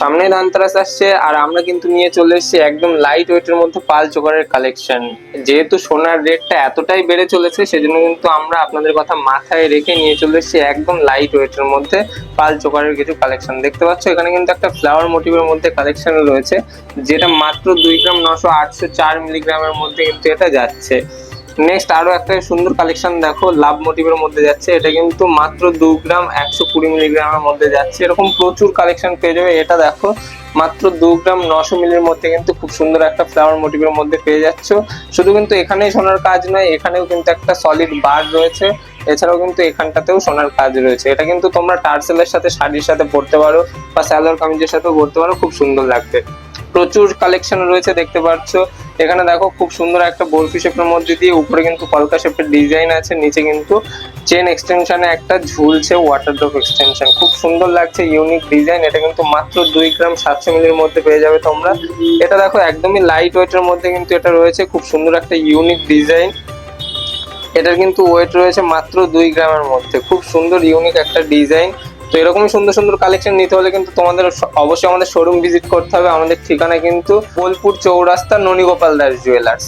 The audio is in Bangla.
সামনে ধানতেরাস আসছে, আর আমরা কিন্তু নিয়ে চলে এসেছি একদম লাইট ওয়েটের মধ্যে পাল চোকারের কালেকশন যেহেতু সোনার রেটটা এতটাই বেড়ে চলেছে, সেজন্য কিন্তু আমরা আপনাদের কথা মাথায় রেখে নিয়ে চলে এসেছি একদম লাইট ওয়েটের মধ্যে পাল চোকারের কিছু কালেকশন দেখতে পাচ্ছ, এখানে কিন্তু একটা ফ্লাওয়ার মোটিভের মধ্যে কালেকশন রয়েছে, যেটা মাত্র দুই গ্রাম নশো আটশো চার মিলিগ্রামের মধ্যে কিন্তু এটা যাচ্ছে। নেক্সট আরও একটা সুন্দর কালেকশন দেখো লাভ মোটিভের মধ্যে যাচ্ছে। এটা কিন্তু মাত্র দু গ্রাম, একশো কুড়ি মিলিগ্রামের মধ্যে যাচ্ছে। এরকম প্রচুর কালেকশন পেয়ে যাবে। এটা দেখো, মাত্র দু গ্রাম, নশো মিলির মধ্যে কিন্তু খুব সুন্দর একটা ফ্লাওয়ার মোটিভের মধ্যে পেয়ে যাচ্ছ। শুধু কিন্তু এখানেই সোনার কাজ নয়, এখানেও কিন্তু একটা সলিড বার রয়েছে। এছাড়াও কিন্তু এখানটাতেও সোনার কাজ রয়েছে। এটা কিন্তু তোমরা টার্সেলের সাথে, শাড়ির সাথে পরতে পারো বা স্যালোয়ার কামিজের সাথেও পরতে পারো, খুব সুন্দর লাগবে। প্রচুর কালেকশন রয়েছে, দেখতে পাচ্ছ। এখানে দেখো খুব সুন্দর একটা বরফি শেপের মধ্যে দিয়ে উপরে কিন্তু কলকা শেপের ডিজাইন আছে, নিচে কিন্তু চেন এক্সটেনশনে একটা ঝুলছে ওয়াটার ড্রপ এক্সটেনশন খুব সুন্দর লাগছে ইউনিক ডিজাইন এটা কিন্তু মাত্র দুই গ্রাম সাতশো মিলির মধ্যে পেয়ে যাবে তোমরা। এটা দেখো একদমই লাইট ওয়েটের মধ্যে কিন্তু এটা রয়েছে, খুব সুন্দর একটা ইউনিক ডিজাইন এটার কিন্তু ওয়েট রয়েছে মাত্র দুই গ্রামের মধ্যে। খুব সুন্দর ইউনিক একটা ডিজাইন তো এরকমই সুন্দর সুন্দর কালেকশন নিতে হলে কিন্তু তোমাদের অবশ্যই আমাদের শোরুম ভিজিট করতে হবে। আমাদের ঠিকানা কিন্তু বোলপুর চৌরাস্তা ননীগোপাল দাস জুয়েলার্স